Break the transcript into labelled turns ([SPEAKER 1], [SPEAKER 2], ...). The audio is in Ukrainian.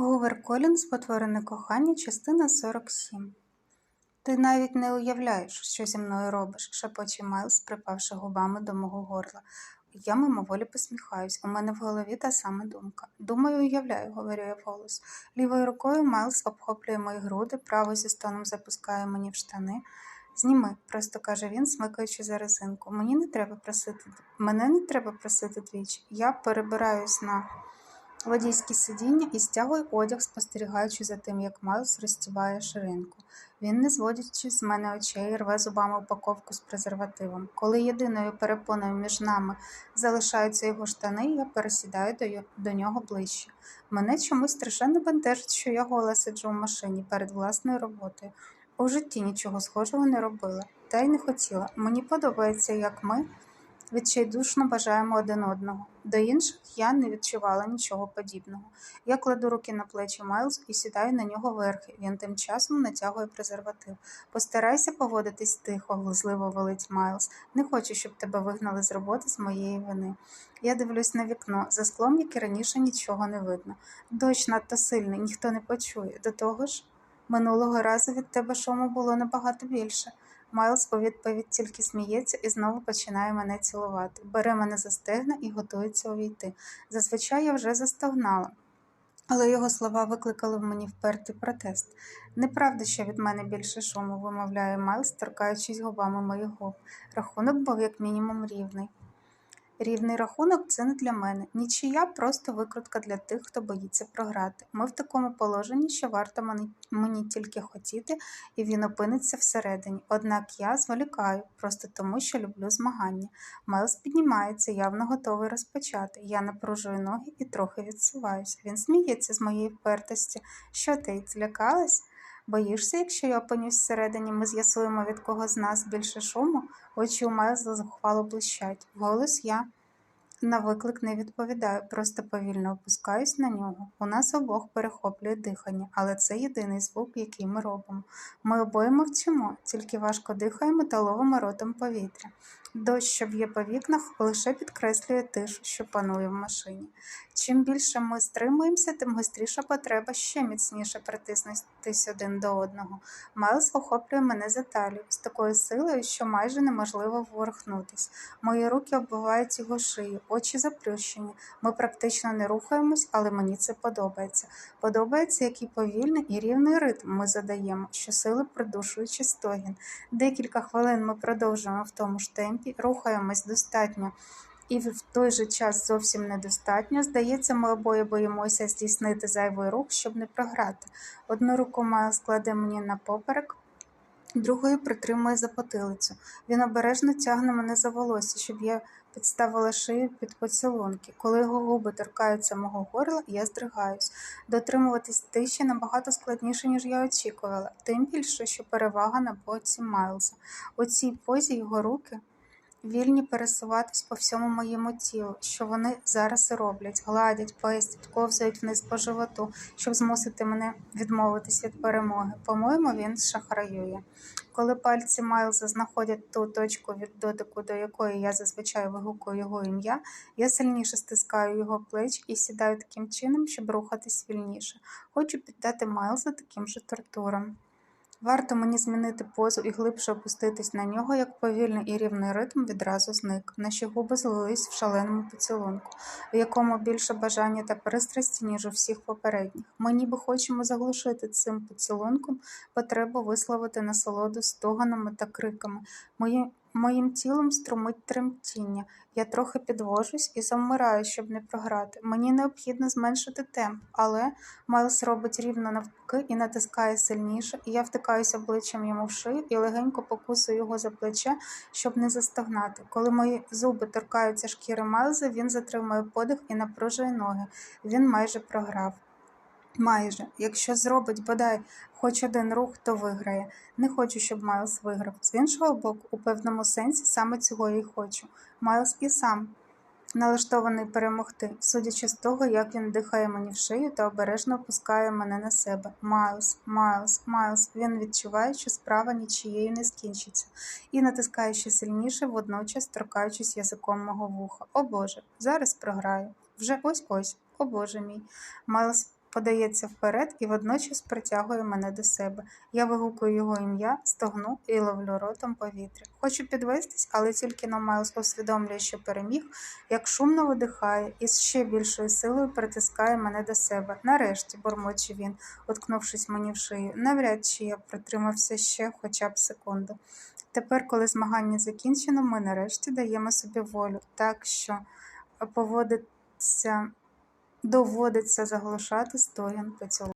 [SPEAKER 1] Гувер Колінс Потворене кохання, частина 47. Ти навіть не уявляєш, що зі мною робиш, шепоче Майлз, припавши губами до мого горла. Я мимоволі посміхаюсь. У мене в голові та сама думка. Думаю, уявляю, говорю я вголос. Лівою рукою Майлз обхоплює мої груди, правою зі стоном запускає мені в штани. Зніми, просто каже він, смикаючи за резинку. Мені не треба просити. Мене не треба просити двічі. Я перебираюсь на водійське сидіння і стягую одяг, спостерігаючи за тим, як Майлз розтіває ширинку. Він, не зводячи з мене очей, рве зубами упаковку з презервативом. Коли єдиною перепоною між нами залишаються його штани, я пересідаю до, й- до нього ближче. Мене чомусь страшенно бентежить, що я гола сиджу в машині перед власною роботою. У житті нічого схожого не робила, та й не хотіла. Мені подобається, як ми відчайдушно бажаємо один одного. До інших я не відчувала нічого подібного. Я кладу руки на плечі Майлзу і сідаю на нього верхи. Він тим часом натягує презерватив. Постарайся поводитись тихо, глузливо велить Майлз. Не хочу, щоб тебе вигнали з роботи з моєї вини. Я дивлюсь на вікно, за склом, як і раніше нічого не видно. Дощ надто сильний, ніхто не почує. До того ж, минулого разу від тебе шуму було набагато більше. Майлз у відповідь тільки сміється і знову починає мене цілувати. Бере мене за стегна і готується увійти. Зазвичай я вже застогнала. Але його слова викликали в мені впертий протест. Неправда, що від мене більше шуму, вимовляє Майлз, торкаючись губами моїх губ. Рахунок був як мінімум рівний. Рівний рахунок це не для мене. Нічия просто викрутка для тих, хто боїться програти. Ми в такому положенні, що варто мені, тільки хотіти, і він опиниться всередині. Однак я зволікаю, просто тому, що люблю змагання. Майлз піднімається, явно готовий розпочати. Я напружую ноги і трохи відсуваюся. Він сміється з моєї впертості. Що ти, злякалась? Боїшся, якщо я опинюсь всередині, ми з'ясуємо, від кого з нас більше шуму? Очі у Майлза зухвало блищать. Голос я на виклик не відповідаю, просто повільно опускаюсь на нього. У нас обох перехоплює дихання, але це єдиний звук, який ми робимо. Ми обоє мовчимо, тільки важко дихаємо та ловимо ротом повітря. Дощ, що б'є по вікнах, лише підкреслює тишу, що панує в машині. Чим більше ми стримуємося, тим гостріша потреба ще міцніше притиснутися один до одного. Майлз охоплює мене за талію з такою силою, що майже неможливо вворухнутись. Мої руки оббивають його шию, очі заплющені. Ми практично не рухаємось, але мені це подобається. Подобається, який повільний і рівний ритм ми задаємо, щосили придушуючи стогін. Декілька хвилин ми продовжуємо в тому ж темпі, рухаємось достатньо. І в той же час зовсім недостатньо. Здається, ми обоє боїмося здійснити зайвий рух, щоб не програти. Одну руку має складе мені на поперек, другою притримує за потилицю. Він обережно тягне мене за волосся, щоб я підставила шию під поцілунки. Коли його губи торкаються мого горла, я здригаюсь. Дотримуватись тиші набагато складніше, ніж я очікувала, тим більше, що перевага на боці Майлза. У цій позі його руки вільні пересуватись по всьому моєму тілу, що вони зараз і роблять, гладять, пестять, ковзають вниз по животу, щоб змусити мене відмовитись від перемоги. По-моєму, він шахраює. Коли пальці Майлза знаходять ту точку від дотику, до якої я зазвичай вигукую його ім'я, я сильніше стискаю його плеч і сідаю таким чином, щоб рухатись вільніше. Хочу піддати Майлза таким же тортурам. Варто мені змінити позу і глибше опуститись на нього, як повільний і рівний ритм відразу зник. Наші губи злились в шаленому поцілунку, в якому більше бажання та пристрасті, ніж у всіх попередніх. Ми ніби хочемо заглушити цим поцілунком потребу висловити насолоду стоганами та криками. Мої... Моїм тілом струмить тремтіння. Я трохи підвожусь і завмираю, щоб не програти. Мені необхідно зменшити темп, але Майлз робить рівно навпаки і натискає сильніше, і я втикаюся обличчям йому в шию і легенько покусую його за плече, щоб не застогнати. Коли мої зуби торкаються шкіри Майлза, він затримує подих і напружує ноги. Він майже програв. Майже, якщо зробить бодай хоч один рух, то виграє. Не хочу, щоб Майлз виграв. З іншого боку, у певному сенсі саме цього я й хочу. Майлз і сам налаштований перемогти, судячи з того, як він дихає мені в шию та обережно опускає мене на себе. Майлз, Майлз, Майлз. Він відчуває, що справа нічією не скінчиться, і натискає ще сильніше, водночас торкаючись язиком мого вуха. О Боже, зараз програю. Вже ось ось. О Боже мій. Майлз подається вперед і водночас притягує мене до себе. Я вигукую його ім'я, стогну і ловлю ротом повітря. Хочу підвестись, але тільки но Майлз усвідомлює, що переміг, як шумно видихає і з ще більшою силою притискає мене до себе. Нарешті, бурмоче він, уткнувшись мені в шию, навряд чи я протримався ще хоча б секунду. Тепер, коли змагання закінчено, ми нарешті даємо собі волю, так що поводиться, доводиться заглушати стогін поцілунку.